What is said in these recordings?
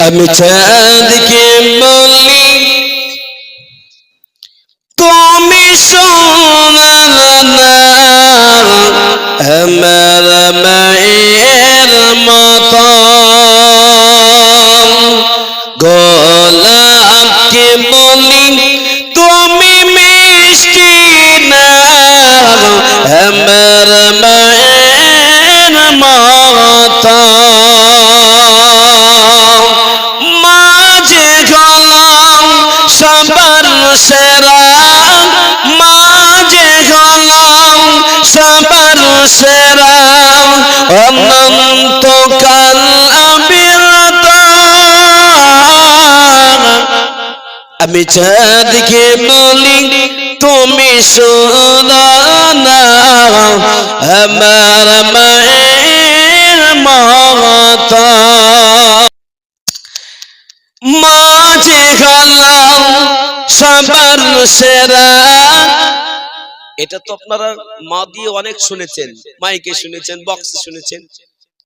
আমি চাঁদকে বলি আমি চাঁদকে বলি তুমি সোনা আমার মায়ের মাঝে গলাম সবার সেরা এটা তো আপনারা মা দিয়ে অনেক শুনেছেন, মাইকে শুনেছেন, বক্সে শুনেছেন।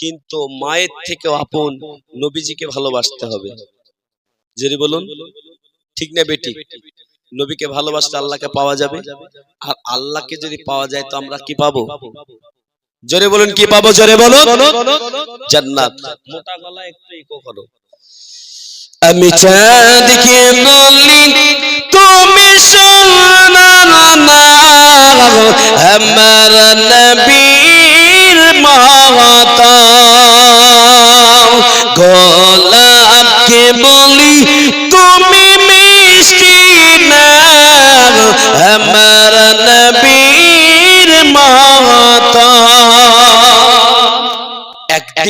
কিন্তু মায়ের থেকে আপন নবীজিকে ভালোবাসতে হবে। যদি বলুন, ঠিক না বেটি নবীকে ভালোবাসতে আল্লাহকে পাওয়া যাবে? আর আল্লাহকে যদি পাওয়া যায় তো আমরা কি পাবো? জোরে বলুন, কি পাবো? জোরে বলুন। জান্নাত। মোটা গলা একটু ইকো করো। আমি চাঁদকে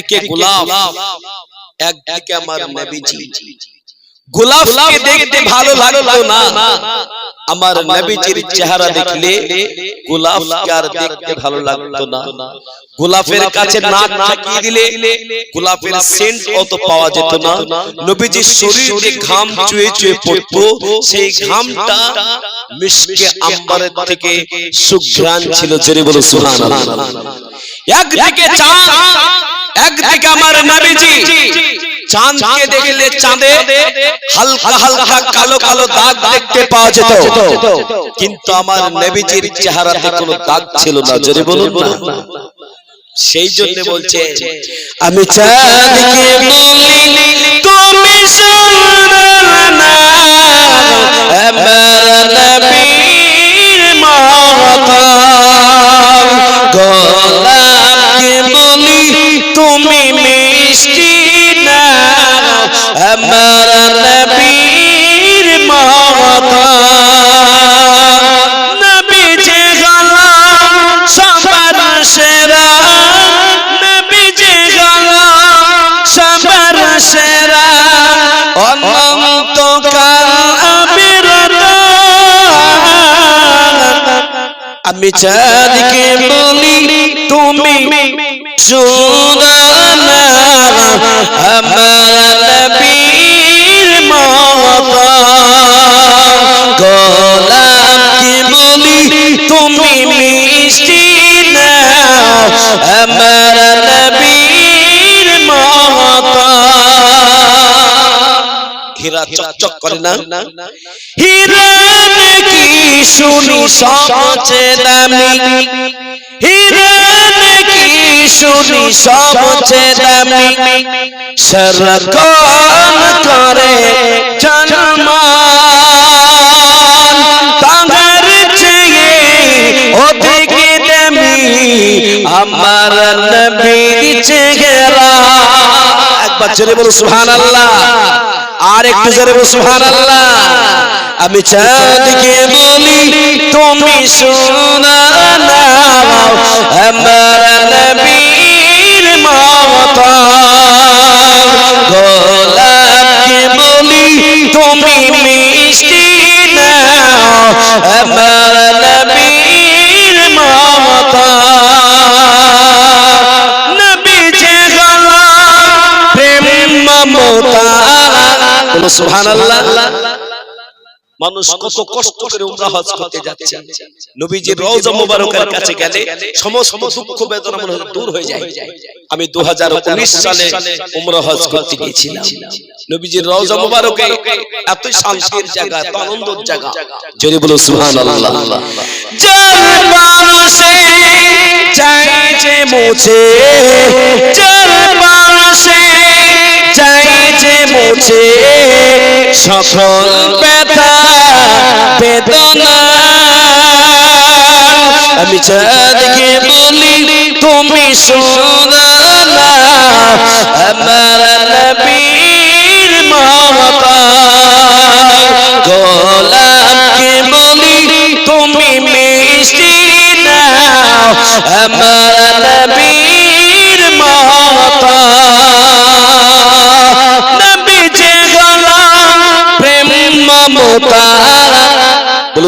একদিকে গোলাপ একদিকে আমার নবীজি। গোলাপকে দেখতে ভালো লাগতো না। আমার নবীজির চেহারা দেখলে গোলাপকে আর দেখতে ভালো লাগতো না। গোলাপের কাছে নাক ঠাকিয়ে দিলে গোলাপের সেন্ট অত পাওয়া যেত না। নবীজির শরীর দিয়ে ঘাম চুয়ে চুয়ে পড়তো সেই ঘামটা মিশকে আম্বারের থেকে সুঘ্রাণ ছিল জেরে বলো সুবহানাল্লাহ একদিকে চাঁদ একদিকে আমার নবীজি চাঁদকে দেখলে চাঁদে হালকা হালকা কালো কালো দাগ দেখতে পাওয়া যেত। কিন্তু আমার নবীজির চেহারাতে কোনো দাগ ছিল না যদি বলুন না। সেই জন্য বলছে আমি চাঁদকে বলি আমি চাঁদকে বলি তুমি সুদানা আমার হীরা চকচক করে না? হিরণ কি শুনি সবচেয়ে দামি? হিরণ কি শুনি সবচেয়ে দামি? সরকন করে জন্মান তাহার চেয়ে অধিক দামি। আমার নবীর চেহারা। একবার জোরে বলো সুবহানাল্লাহ। আর একটু জোরে বলো সুবহানাল্লাহ। আমি চাঁদকে বলি তুমি সোনা না আমার নবীর সুবহানাল্লাহ। মানুষ কত কষ্ট করে উমরা হজ করতে যাচ্ছে। নবীজির রওজা মুবারকের কাছে গেলে সমস্ত দুঃখ বেদনা মনে দূর হয়ে যায়। আমি 2019 সালে উমরা হজ করতে গিয়েছিলাম। নবীজির রওজা মুবারকে এত শান্তির জায়গা এত আনন্দের জায়গা। যদি বলো সুবহানাল্লাহ। যার মানুষে চাইছে মুছে। যার মানুষে চাইছে মুছে সকল ব্যথা, বেদনা। আমি চাঁদকে বলি, তুমি না, আমার নবীর মহতা গোলাপকে বলি, তুমি মিষ্টি নাও, আমার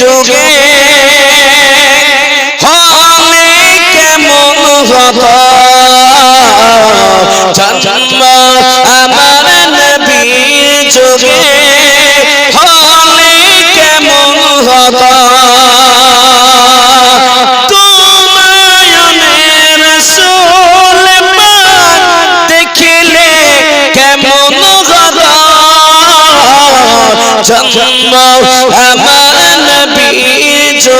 যুগে হলে কেমন হতো জন্ম আমার নবীর যুগে হলে কেমন হতো তোমায়নের রাসূল